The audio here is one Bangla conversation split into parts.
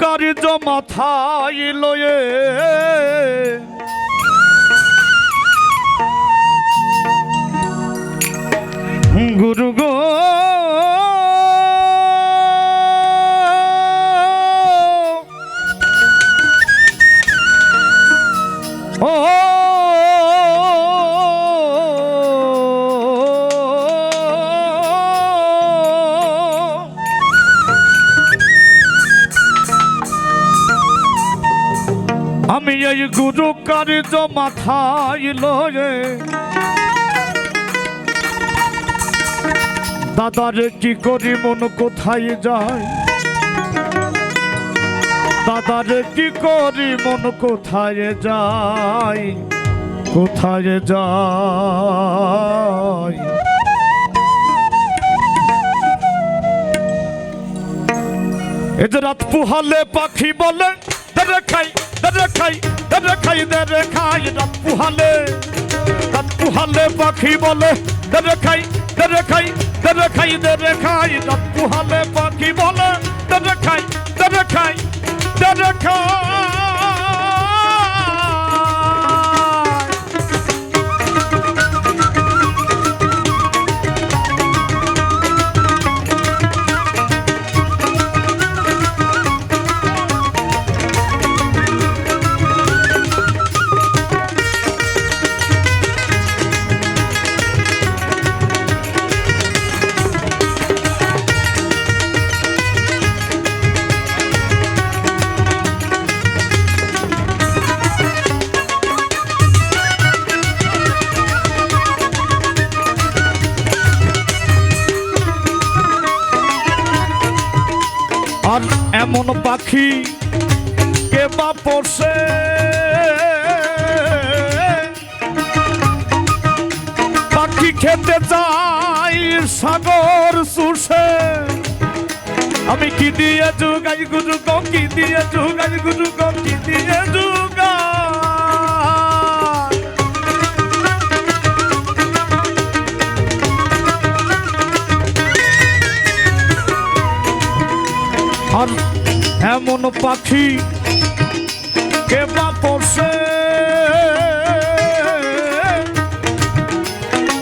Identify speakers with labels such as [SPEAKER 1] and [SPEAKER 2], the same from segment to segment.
[SPEAKER 1] কার্য মাথায় লয়ে। গুরু গো। ও গুরু কার্য মাথায় লয়ে। দাদারে কি করি মন কোথায় যায়? দাদারে কি করি মন কোথায় যায়? কোথায় যায়? এ যে রাত পুহালে পাখি বলে খাই। দরে খাই দরে খাই দরে খাই রাত পুহালে রাত পুহালে পাখি বলে দরে খাই দরে খাই দরে খাই দরে খাই রাত পুহালে পাখি বলে দরে খাই দরে খাই দরে খাই। আর এমন পাখি কে বা পড়ছে? পাখি খেতে চাই, সাগর সুষে আমি কি দিয়ে যুগাই গুজুক কি দিয়ে যুগাই গুজুক কি দিয়ে যুগাই আর এমন পাখি, কে বা পড়ছে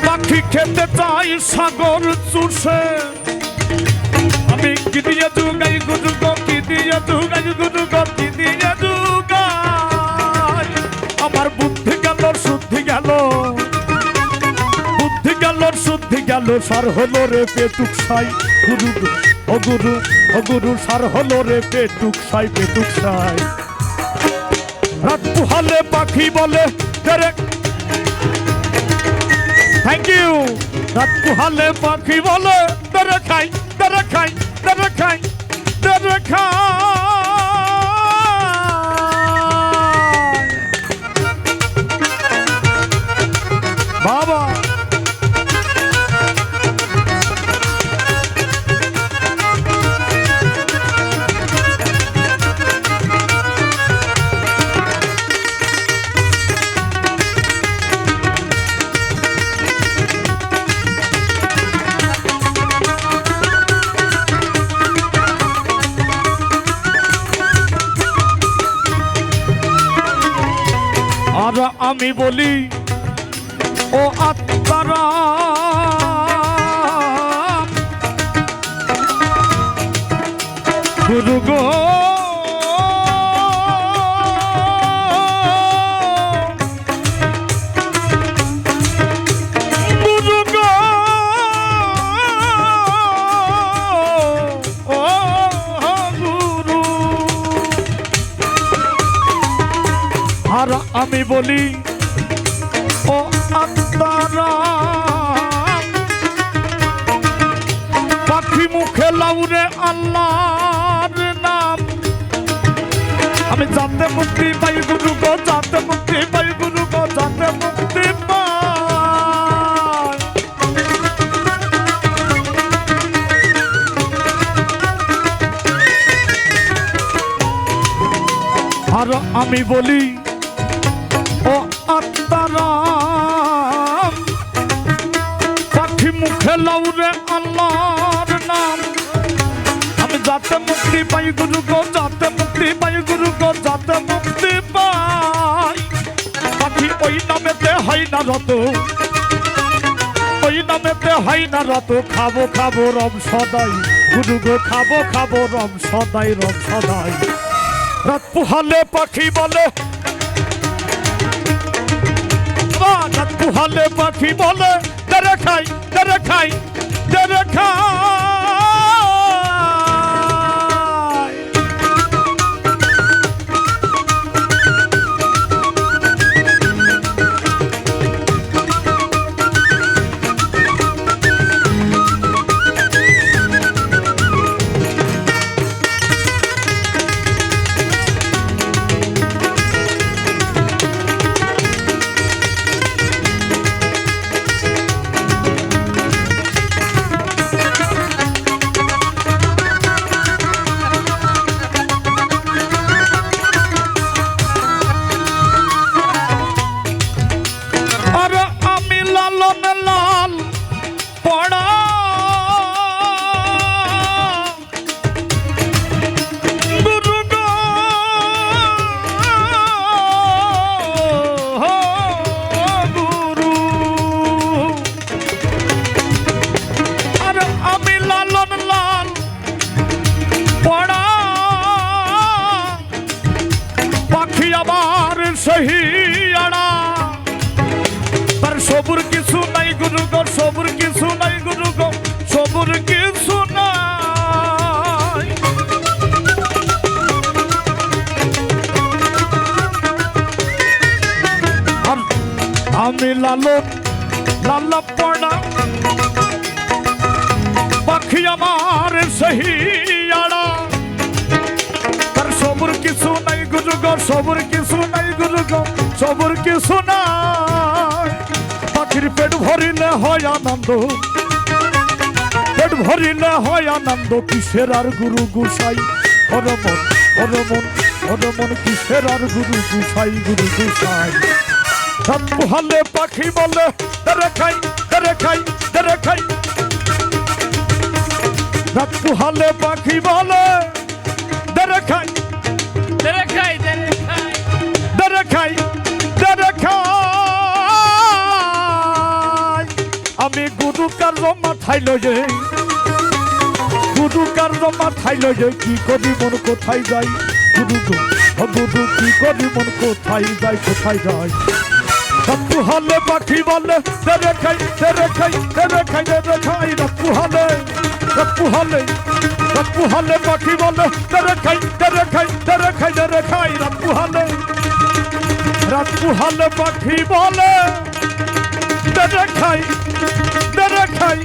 [SPEAKER 1] পাখি খেতে চাই, সাগর চুষে। আমি কি দিয়ে যুগাই গুরু গো কি দিয়ে যুগাই গুরু গো কি দিয়ে যুগাই আমার বুদ্ধি গেল, শুদ্ধি গেল। বুদ্ধি গেল, শুদ্ধি গেল, সার হলো রে পেটুক সাই গুরু গো, ও গুরু ও গুরু সার হলো রে পেটুক সাই পেটুক সাই। রাত পুহালে পাখি বলে থ্যাংক ইউ রাত পুহালে পাখি বলে তেরে খাই তেরে খাই তেরে খাই তেরে খাই। আমি বলি ও আত্মারা আমি বলি, ও আত্মারা, পাখি মুখে লাউরে আল্লাহর নাম। আমি জানতে মুক্তি পাই গুরু গো, জানতে মুক্তি পাই গুরু গো, জানতে মুক্তি আর আমি বলি আত্মারাম। পাখি মুখে লাউরে আল্লাহর নাম। আমি যাতে মুক্তি পাই, গুরু গো, যাতে মুক্তি পাই, গুরু গো, যাতে মুক্তি পাই। পাখি ওই নামেতে হয় না রত। ওই নামেতে হয় না রত। খাব খাব রম সদাই। গুরু গো, খাব খাব রম সদাই রম সদাই। রাত পুহালে পাখি বলে রাত পুহালে পাখি বলে দরে খাই দরে খাই দরে খাই। আমি লাল পড়া লাল্লা পড়া পাখি আমার সহি আড়া। তার সবুর কিছু নাই গুরু গো সবুর কিছু নাই গুরু গো সবুর কিছু নাই। পাখির পেট ভরিলে হয় আনন্দ। পেট ভরিলে হয় আনন্দ, কিসের আর গুরু গুসাই? অরমন অরমন অরমন কিসের আর গুরু গুসাই গুরু গুসাই? রাত পোহালে পাখি বলে দরে খাই দরে খাই দরে খাই। রাত পোহালে পাখি বলে দরে খাই।
[SPEAKER 2] খাই dere খাই।
[SPEAKER 1] দরে খাই দরে খাই। আমি গুরু কার্য মাথায় লয়ে গুরু কার্য মাথায় লয়ে কি করি মন কোথায় যাই গুরু গুরু কি করি মন কোথায় যাই কোথায় যাই রপ্পু হলে পাখি বলে দরে খাই দরে খাই দরে খাই দরে খাই রপ্পু হলে রপ্পু হলে রপ্পু হলে পাখি বলে দরে খাই দরে খাই দরে খাই দরে খাই রপ্পু হলে রপ্পু হলে পাখি বলে দরে খাই দরে খাই